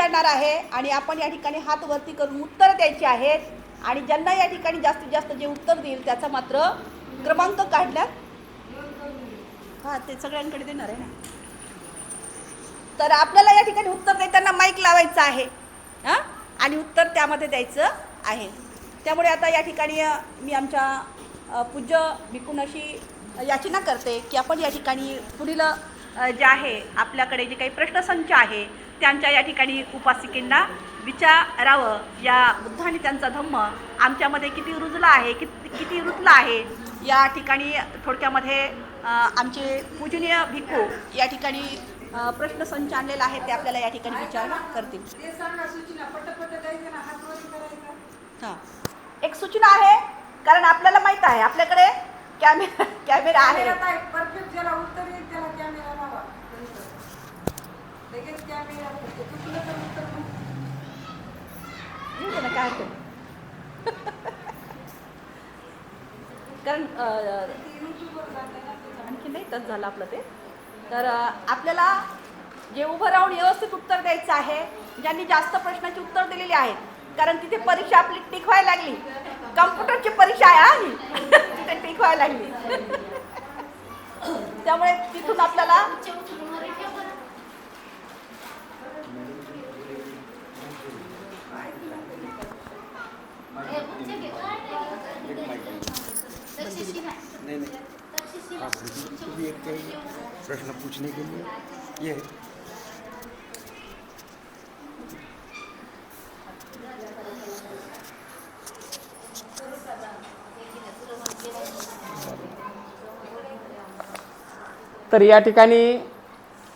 विचारणार आहे आणि आपण या ठिकाणी हात वरती करून उत्तर द्यायची आहेत आणि ज्यांना या ठिकाणी जास्तीत जास्त जे उत्तर देईल त्याचा मात्र क्रमांक काढण्यात हां ते सगळ्यांकडे देणार आहे ना? तर आपल्याला या ठिकाणी उत्तर देताना माईक लावायचं आहे. हां? आणि उत्तर त्यामध्ये द्यायचं आहे. त्यामुळे आता या ठिकाणी मी आमच्या पूज्य भिकून अशी याचना करते की आपण या ठिकाणी पुढील जे आहे आपल्याकडे जे काही प्रश्नसंच आहे त्यांच्या या ठिकाणी उपासिकेंना विचारावं. या बुद्धाने त्यांचा धम्म आमच्यामध्ये किती रुजला आहे किती किती रुजला आहे या ठिकाणी थोडक्यामध्ये आमचे पूजनीय भिक्खू या ठिकाणी प्रश्न संच आणलेला आहे ते आपल्याला या ठिकाणी विचार करतील. हां. एक सूचना आहे कारण आपल्याला माहीत आहे आपल्याकडे कॅमेरा कॅमेरा आहे परफेक्ट ज्याला उत्तर येईल त्याला कॅमेरा लावा नंतर. लगेच कॅमेरा चुकलं तर उत्तर मग येऊ दे ना काय कारण आणखी नाही तच झालं आपलं ते. तर आपल्याला जे उभं राहून व्यवस्थित उत्तर द्यायचं आहे ज्यांनी जास्त प्रश्नाची उत्तर दिलेली आहेत कारण तिथे परीक्षा आपली टिकवायला लागली. कम्प्युटरची परीक्षा आहे ही. तिथे टिक व्हायला लागली. त्यामुळे तिथून आपल्याला आप को भी एक प्रश्न पूछने के लिए। ये तर या ठिकाणी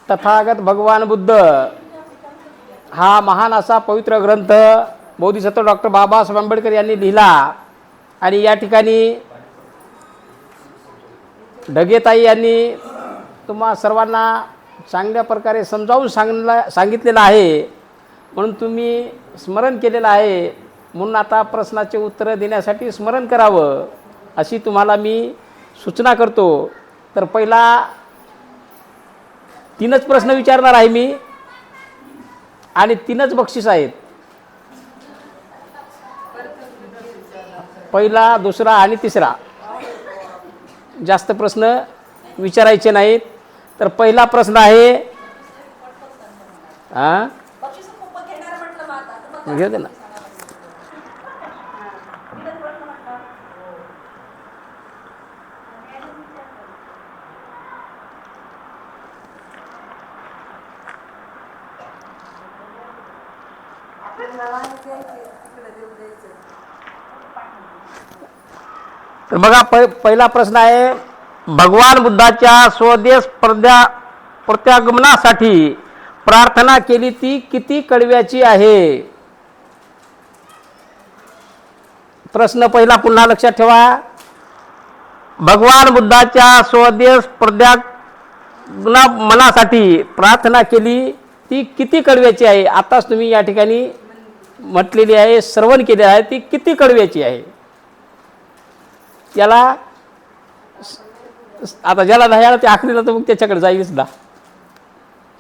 तथागत भगवान बुद्ध हा महान असा पवित्र ग्रंथ बोधिसत्व डॉक्टर बाबासाहेब आंबेडकर यांनी लिहिला. आणि या ठिकाणी ढगेताई यांनी तुम्हा सर्वांना चांगल्या प्रकारे समजावून सांगला सांगितलेलं आहे. म्हणून तुम्ही स्मरण केलेलं आहे. म्हणून आता प्रश्नाचे उत्तरं देण्यासाठी स्मरण करावं अशी तुम्हाला मी सूचना करतो. तर पहिला तीनच प्रश्न विचारणार आहे मी. आणि तीनच बक्षीस आहेत. पहिला दुसरा आणि तिसरा. जास्त प्रश्न विचारायचे नाहीत. तर पहिला प्रश्न आहे हां? घेऊ दे ना. तर बघा पै पहिला प्रश्न आहे भगवान बुद्धाच्या स्वदेश प्रद्या प्रत्यागमनासाठी प्रार्थना केली ती किती कडव्याची आहे? प्रश्न पहिला पुन्हा लक्षात ठेवा. भगवान बुद्धाच्या स्वदेश प्रत्यागमना मनासाठी प्रार्थना केली ती किती कडव्याची आहे? आताच तुम्ही या ठिकाणी म्हटलेली आहे श्रवण केले आहे ती किती कडव्याची आहे? याला स- आता ज्याला नाही आला ते आखरीला तर मग त्याच्याकडे जाईलच ना.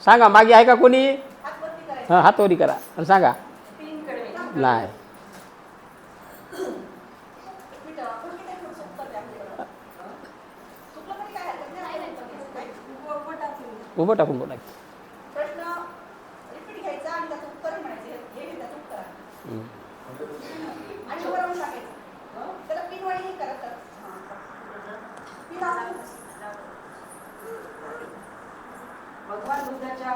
सांगा मागे आहे का कोणी? हां हातवरी करा. आणि सांगा. नाही. उभं टाकून बोला की. प्रश्न रिपीट घ्यायचा आणि त्याचं उत्तर म्हणायचं हे- हे घे त्याचं उत्तर आहे. हम्म. आणि वर राहून टाकायचं त्याला पिनवाळी हे करत कर. पिन असं. भगवान बुद्धाच्या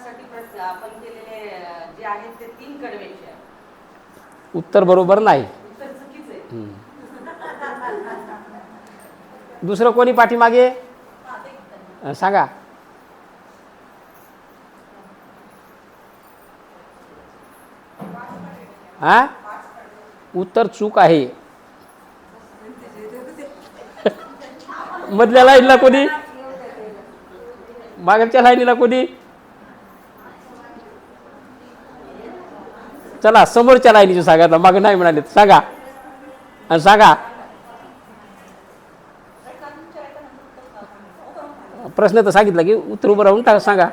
आपण केलेले जे आहेत ते तीन कडव्याचे आहे उत्तर बरोबर नाही. दुसरं कोणी पाठीमागे? सांगा. हा? उत्तर चूक आहे. मधल्या लाईनला कोणी? मागच्या लाईनीला कोणी? चला समोरच्या लाईनीचं सांगा मागे नाही म्हणाले सांगा. आणि सांगा. प्रश्न तर सांगितलं की उत्तर उभं राहून टाका सांगा.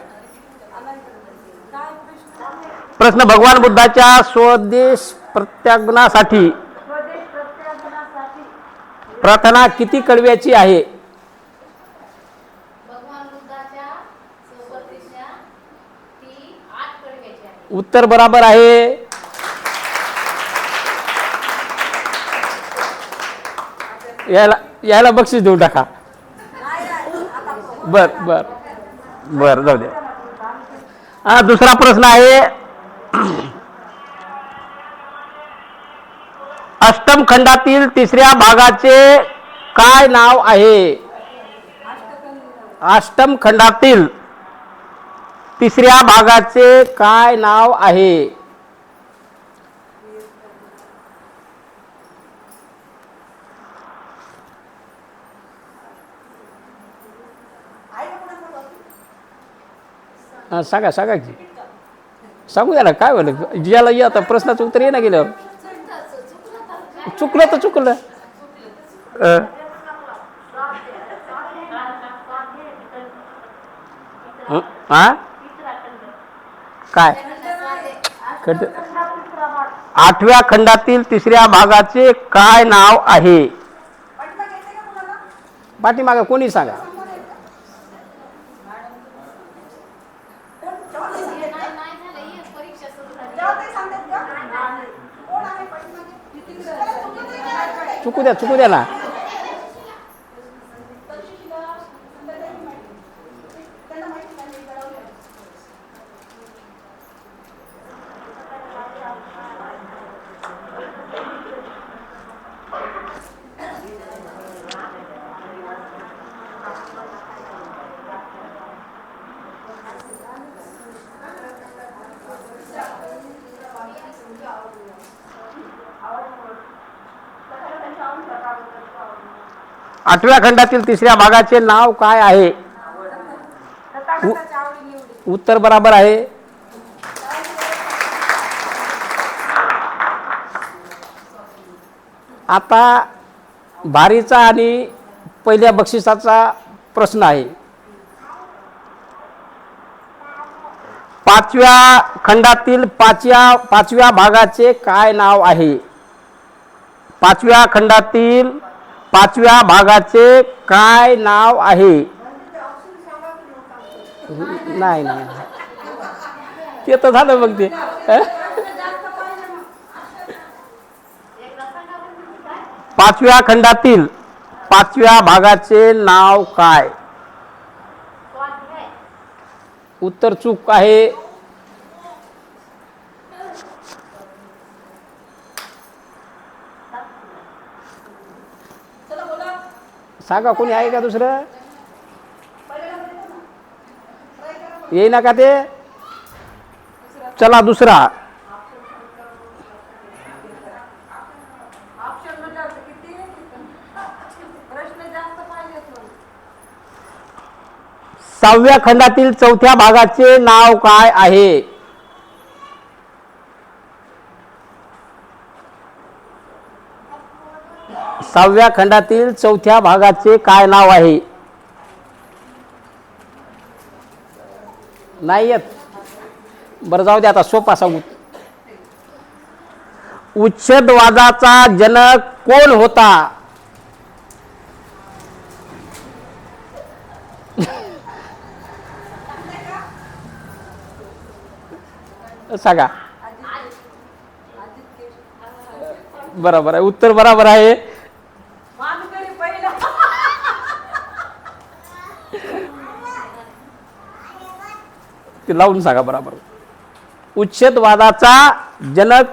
प्रश्न भगवान बुद्धाच्या स्वदेश प्रत्यागनासाठी. प्रार्थना किती कडव्याची आहे. उत्तर बराबर आहे. यायला यायला बक्षीस देऊन टाका. बर बर. बर जाऊ द्या हा दुसरा प्रश्न आहे. अष्टम खंडातील तिसऱ्या भागाचे काय नाव आहे? अष्टम खंडातील तिसऱ्या भागाचे काय नाव आहे? हा, सांगा सांगा की. सांगू द्या ना काय म्हणलं ज्याला ये आता प्रश्नाचं उत्तर ये ना गेल्यावर. चुकलं तर चुकलं. अं. हा काय? आठव्या खंडातील तिसऱ्या भागाचे काय नाव आहे? पाठीमागा कोणी सांगा नाही नाही झालं ही परीक्षा सुरू झाली चुकू द्या चुकू द्या ना आठव्या खंडातील तिसऱ्या भागाचे नाव काय आहे? उ- उत्तर बराबर आहे. आता भारीचा आणि पहिल्या बक्षिसाचा प्रश्न आहे. पाचव्या खंडातील पाचव्या पाचव्या भागाचे काय नाव आहे? पाचव्या खंडातील पाचव्या भागाचे काय नाव आहे? नाही नाही. ते तर झालं मग ते. पाचव्या खंडातील पाचव्या भागाचे नाव काय? उत्तर चूक आहे. सांगा कोणी आहे का दुसरं? येई ना का ते. चला दुसरा. सहाव्या खंडातील चौथ्या भागाचे नाव काय आहे? सहाव्या खंडातील चौथ्या भागाचे काय नाव आहे? नाही येत. बरं जाऊ दे आता सोपा सांगू. उच्छेदवादाचा जनक कोण होता? सांगा. बरोबर आहे उत्तर बरोबर आहे. ते लावून सांगा बरोबर. उच्छेदवादाचा जनक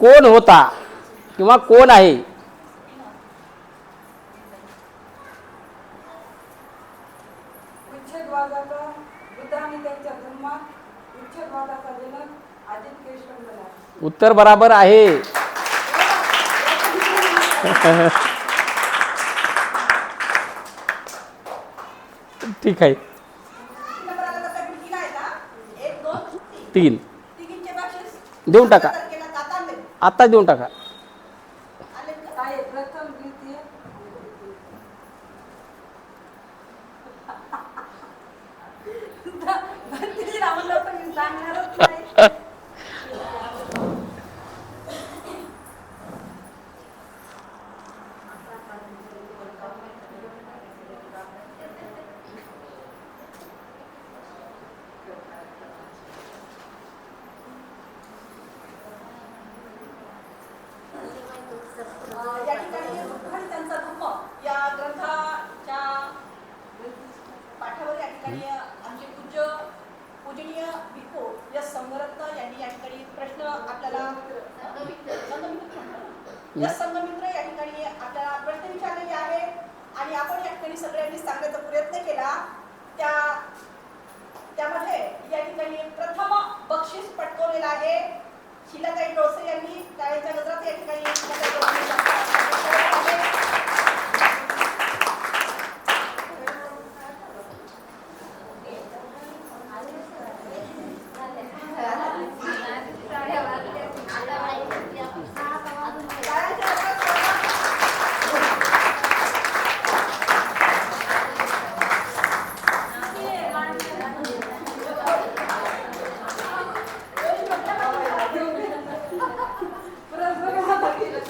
कोण होता किंवा कोण आहे? उत्तर बराबर आहे. ठीक आहे एक दोन तीन. देऊन टाका. तारखेला जाता आले. आता देऊन टाका. आमचे पूज्य पूजनीय भिको या संगरत्न यांनी या ठिकाणी प्रश्न आपल्याला या या ठिकाणी आपल्याला प्रश्न विचारलेले आहेत. आणि आपण या ठिकाणी सगळ्यांनी सांगण्याचा प्रयत्न केला. त्या त्यामध्ये या ठिकाणी प्रथम बक्षीस पटकवलेला आहे. शिलाताई डोसे यांनी काळेच्या गजरात या ठिकाणी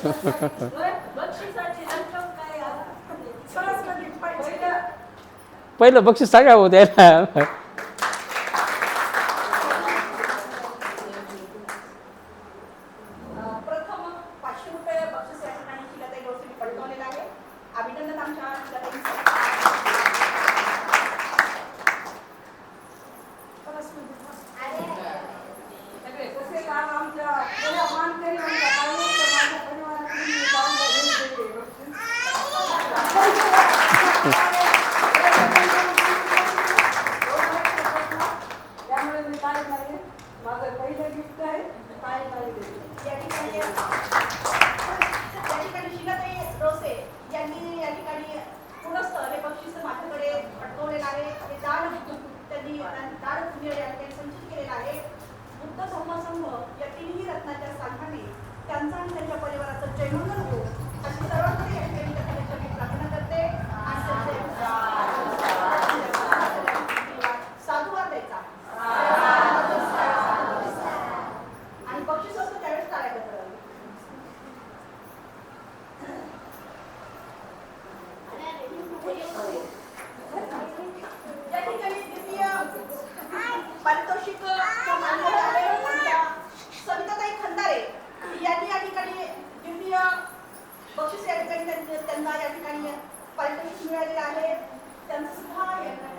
पहिलं बक्षीस सांगा हो द्यायला माझं पहिलं गिफ्ट आहे काय पाहिजे या ठिकाणी शिवाजी आले त्यांचं सुद्धा यांना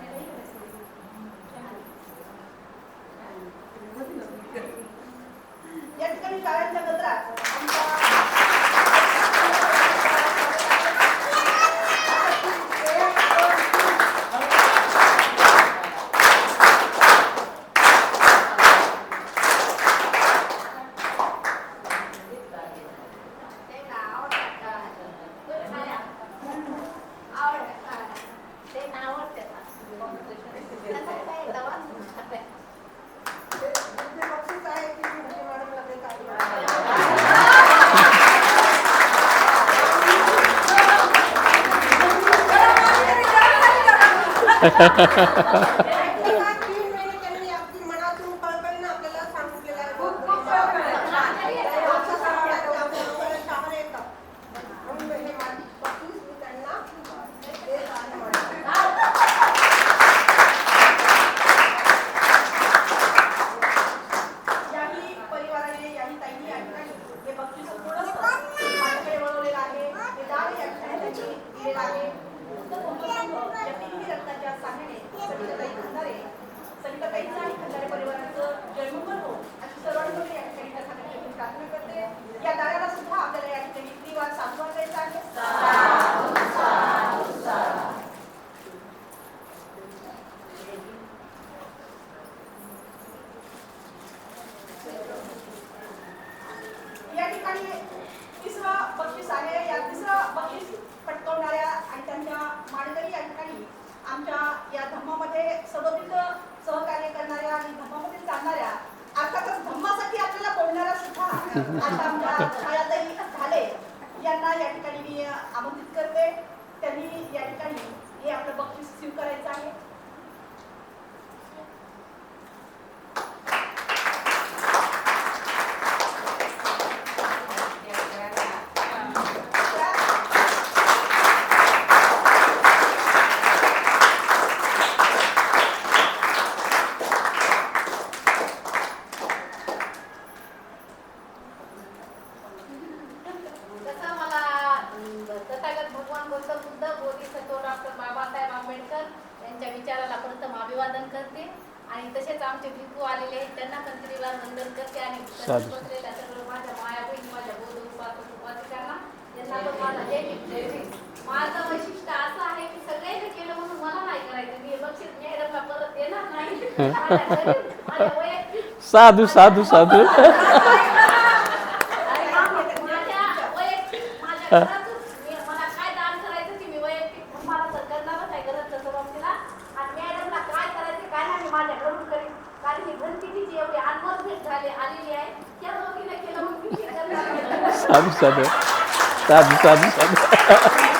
ハハハハ。साधू साधू साधू sabe, sabe, sabe, sabe, sabe.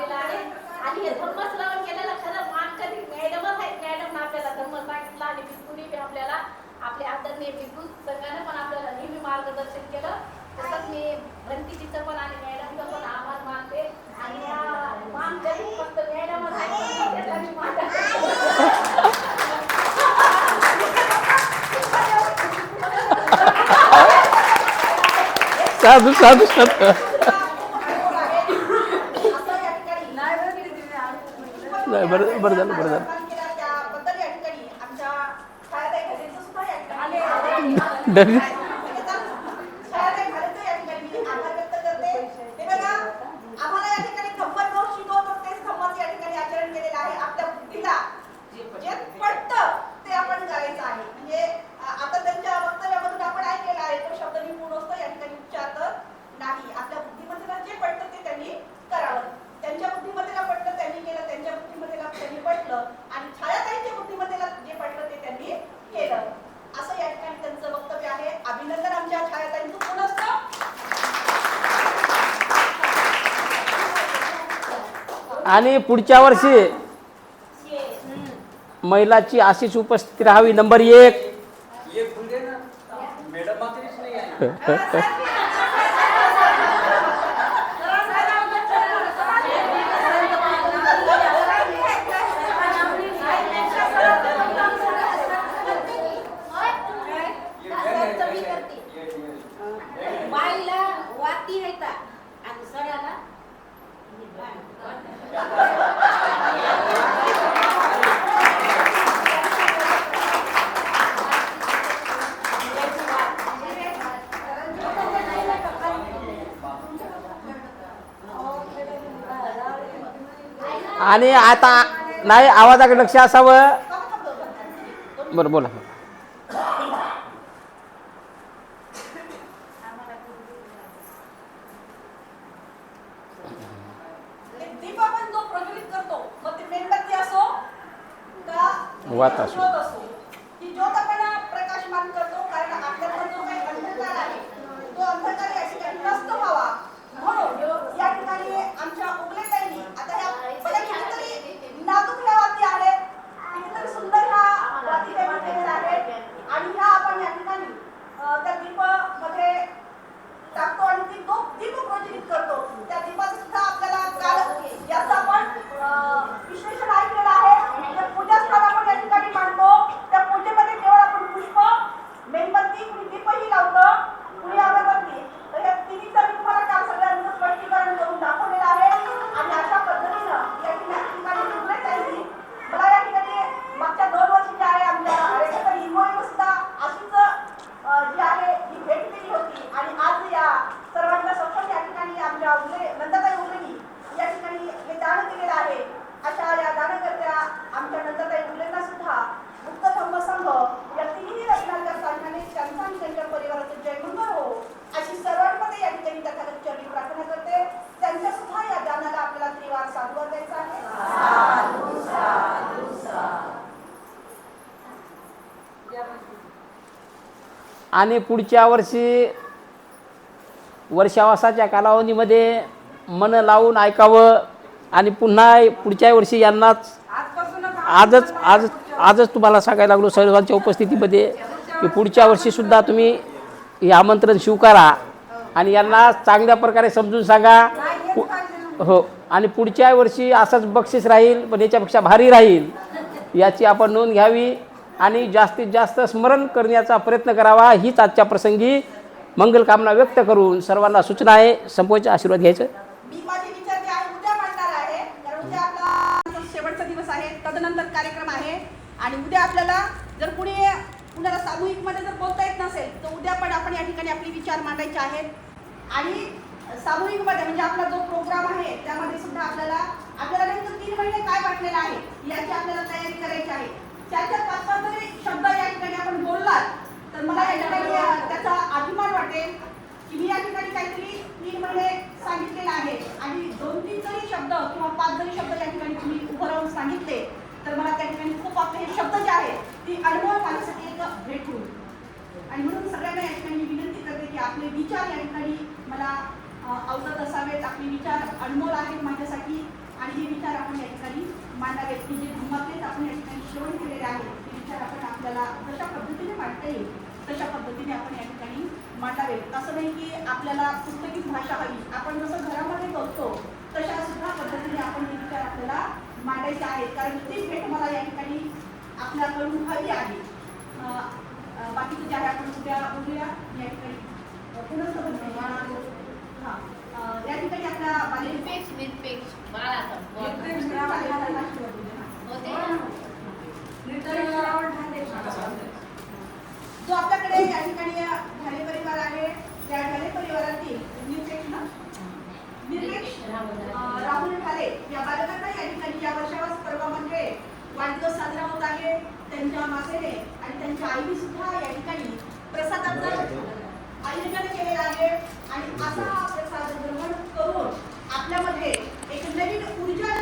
आणि हे धम्म श्रवण केलेला खरं मान कधी मॅडमच आहेत. मॅडम आपल्याला धम्म सांगितलं आणि बिस्कुनी आपल्याला आपले आदरणीय बिस्कू संघानं पण आपल्याला नेहमी मार्गदर्शन केलं. तसंच मी भ्रंतीजीचं पण आणि मॅडमचं पण आभार मानते. आणि मान कधी फक्त मॅडमच आहेत Sabe, sabe, sabe. बरं बरं झालं बरं झालं डर आणि पुढच्या वर्षी महिलाची अशीच उपस्थिती राहावी. नंबर एक. आणि आता नाही आवाजाकडे लक्ष असावं. बर बोला. करतो कारण तो आणि ती दीप प्रज्वलित करतो. त्या दीपाचा सुद्धा आणि पुढच्या वर्षी वर्षावासाच्या कालावधीमध्ये मन लावून ऐकावं आणि पुन्हा पुढच्या वर्षी यांनाच आजच आज आजच तुम्हाला सांगायला लागलो सर्वांच्या उपस्थितीमध्ये की पुढच्या वर्षीसुद्धा तुम्ही हे आमंत्रण स्वीकारा आणि यांना चांगल्या प्रकारे समजून सांगा. हो. आणि पुढच्या वर्षी असंच बक्षीस राहील पण याच्यापेक्षा भारी राहील याची आपण नोंद घ्यावी. आणि जास्तीत जास्त स्मरण करण्याचा प्रयत्न करावा. हीच आजच्या प्रसंगी मंगलकामना व्यक्त करून सर्वांना सूचना आहे. संपवायचा आशीर्वाद घ्यायचं. विचार आहे शेवटचा दिवस आहे तदनंतर कार्यक्रम आहे. आणि उद्या आपल्याला जर कुणी कुणाला सामूहिकमध्ये जर बोलता येत नसेल तर उद्या पण आपण या ठिकाणी आपले विचार मांडायचे आहेत. आणि सामूहिकमध्ये म्हणजे आपला जो प्रोग्राम आहे त्यामध्ये सुद्धा आपल्याला आपल्याला नेमकं तीन महिने काय वाटलेलं आहे याची आपल्याला तयारी करायची आहे. त्याच्या पाच पाच जरी शब्द या ठिकाणी आपण बोललात तर मला या ठिकाणी त्याचा अभिमान वाटेल की मी या ठिकाणी काहीतरी तीन महिने सांगितलेलं आहे. आणि दोन तीन जरी शब्द किंवा पाच जरी शब्द या ठिकाणी तुम्ही उभं राहून सांगितले तर मला त्या ठिकाणी खूप आपले हे शब्द जे आहेत ती अनुभव माझ्यासाठी एक भेट होईल आणि म्हणून सगळ्यांना या ठिकाणी विनंती करते की आपले विचार या ठिकाणी मला अवगत असावेत. आपले विचार अनमोल आहेत माझ्यासाठी. आणि हे विचार आपण या ठिकाणी मांडावेत. की जे धम्मातलेच आपण या श्रवण केलेले आहेत ते विचार आपण आपल्याला जशा पद्धतीने मांडता येईल तशा पद्धतीने आपण या ठिकाणी मांडावेत असं नाही की आपल्याला पुस्तकी भाषा हवी. आपण जसं घरामध्ये बघतो तशा सुद्धा पद्धतीने आपण हे विचार आपल्याला मांडायचे आहेत. कारण ती भेट मला या ठिकाणी आपल्याकडून हवी आहे. बाकीचे जे आहे आपण उद्या बोलूया. या ठिकाणी अ, पुनः समजून घ्या. हां. या ठिकाणी आपल्या बाले निरपेक्ष निरपेक्ष बाळाचा बॉल. होते ना? जो आपल्याकडे या ठिकाणी ढाले परिवार आहे त्या ढाले परिवारातील निरपेक्ष ना? निरपेक्ष अं, राहुल ढाले या बालकांना या ठिकाणी या वर्षावास पर्वामध्ये वाढदिवस साजरा होत आहे त्यांच्या मातेने आणि त्यांच्या आईने सुद्धा या ठिकाणी प्रसादाचं आयोजन केलेलं आहे आणि असा हा प्रसाद ग्रहण करून आपल्यामध्ये एक नवीन ऊर्जा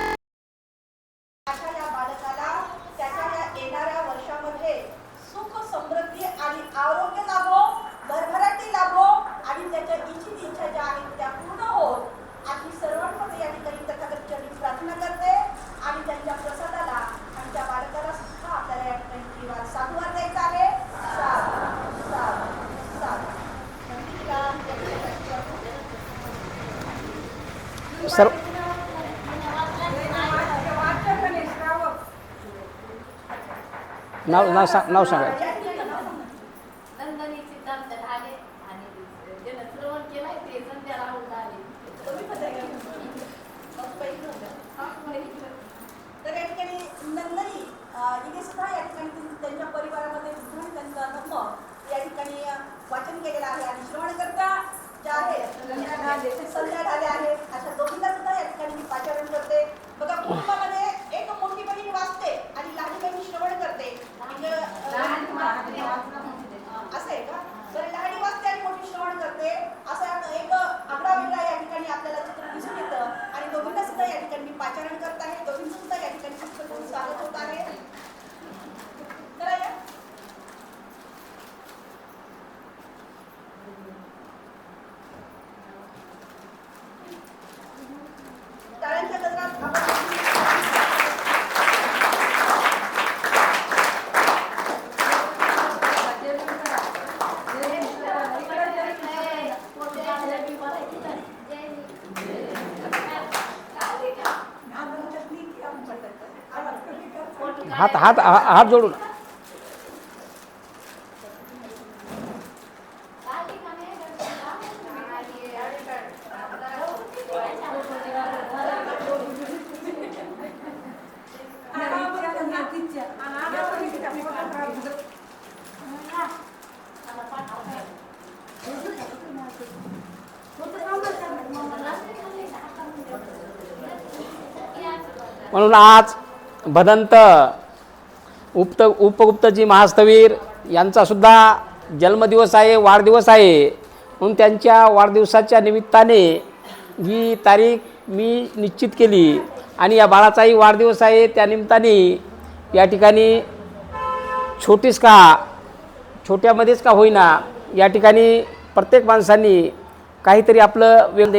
अशा या बालकाला त्याच्या या येणाऱ्या वर्षामध्ये सुख समृद्धी आणि आरोग्य लाभो भरभराटी लाभो आणि त्याच्या इच्छित इच्छा ज्या आहेत त्या पूर्ण होत अशी सर्वांमध्ये या ठिकाणी तथागत चरणी प्रार्थना करते आणि त्यांच्या प्रसादाला आणि त्या बालकाला सुद्धा आपल्याला या ठिकाणी श्रीवार साधुवार द्यायचा आहे साधू, साधू, साधू. नंदी का? सर्व नाव नाव सांग नाव सांगा नंदनी सिद्धांत ढाले आणि ज्यानं श्रवण केलाय ते संध्या राहुल ढाले तर या ठिकाणी नंदनी अं, हिने सुद्धा या ठिकाणी तिने त्यांच्या परिवारामध्ये सुद्धा त्यांचा धम्म या ठिकाणी अं, वाचन केलेलं आहे आणि श्रवणकर्ता ज्या आहेत संध्या ढाले आहेत अशा दोघींना सुद्धा या ठिकाणी मी पाचारण करते बघा कुटुंबामध्ये एक मोठी बहीण वाचते आणि लहान बहीण श्रवण करते म्हणजे अं, असं आहे का तर लहानी वाचते आणि मोठी श्रवण करते असा एक आगळा वेगळा या ठिकाणी आपल्याला चित्र दिसून येतं आणि दोघींना सुद्धा या ठिकाणी मी पाचारण करत आहे दोघींचं सुद्धा या ठिकाणी पुस्तक स्वागत होत आहे करा या. टाळ्यांच्या गजरात आपण हात हात हा- हात जोडून. म्हणून आज भदंत उक्त उपगुप्तजी महास्तवीर यांचासुद्धा जन्मदिवस आहे वाढदिवस आहे. म्हणून त्यांच्या वाढदिवसाच्या निमित्ताने ही तारीख मी निश्चित केली. आणि या बाळाचाही वाढदिवस आहे त्या निमित्ताने या ठिकाणी छोटीच का छोट्यामध्येच का होईना या ठिकाणी प्रत्येक माणसांनी काहीतरी आपलं वेळ देण्या